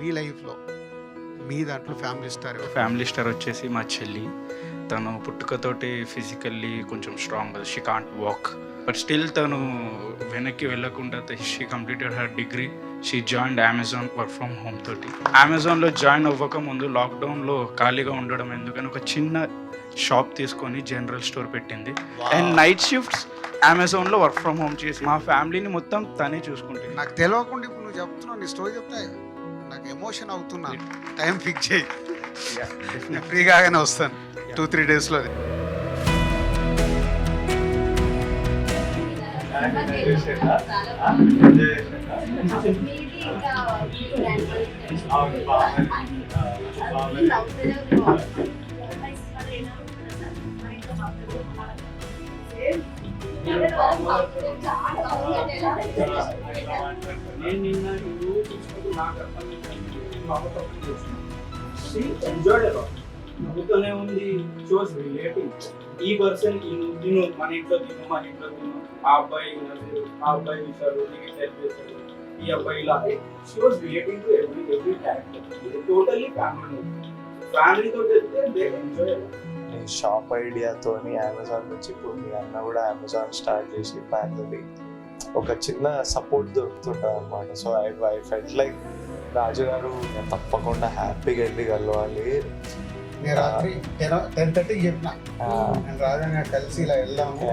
మీ లైఫ్లో మీ దాంట్లో family star family star వచ్చేసి మా చెల్లి. తను పుట్టుకతోటి ఫిజికల్లీ కొంచెం strong she can't walk. But still తను వెనక్కి వెళ్ళకుండా she completed her degree. She join Amazon work from home తోటి. అమెజాన్లో జాయిన్ అవ్వక ముందు లాక్డౌన్లో ఖాళీగా ఉండడం ఎందుకని ఒక చిన్న షాప్ తీసుకొని జనరల్ స్టోర్ పెట్టింది. అండ్ నైట్ షిఫ్ట్స్ అమెజాన్లో వర్క్ ఫ్రమ్ హోమ్ చేసి మా ఫ్యామిలీని మొత్తం తనే చూసుకుంటుంది. నాకు తెలియకుండా ఇప్పుడు నువ్వు చెప్తున్నావు నీ స్టోరీ చెప్తా. నాకు ఎమోషన్ అవుతున్నా. టైం ఫిక్స్ చేయి. నేను ఫ్రీగానే వస్తాను. టూ త్రీ డేస్లో నేను నిన్న నువ్వు చూసుకుంటూ నాకు అర్థం నవ్వుతూనే ఉంది షోస్ రిలేటివ్ ఈ పర్సన్ తిను మన ఇంట్లో తిను మన ఇంట్లో తిను ఆ అబ్బాయి ఆ అబ్బాయి చూశారు నీకు హెల్ప్ చేశారు ఈ అబ్బాయి ఇలా shows relating to every every character ఇది టోటల్లీ ఫ్యామిలీ ఫ్యామిలీతో వెళ్తే దే ఎంజాయ్ షాప్ ఐడియాతోని అమెజాన్ నుంచి ఇప్పుడు మీ అన్న కూడా అమెజాన్ స్టార్ట్ చేసి ఫ్యామిలీ ఒక చిన్న సపోర్ట్ దొరుకుతుంటుంది అనమాట so I I felt like Raju garu నేను తప్పకుండా హ్యాపీగా వెళ్ళి కలవాలి. రాత్రి టెన్ థర్టీకి చెప్పిన. రాజా కలిసి ఇలా వెళ్దాము.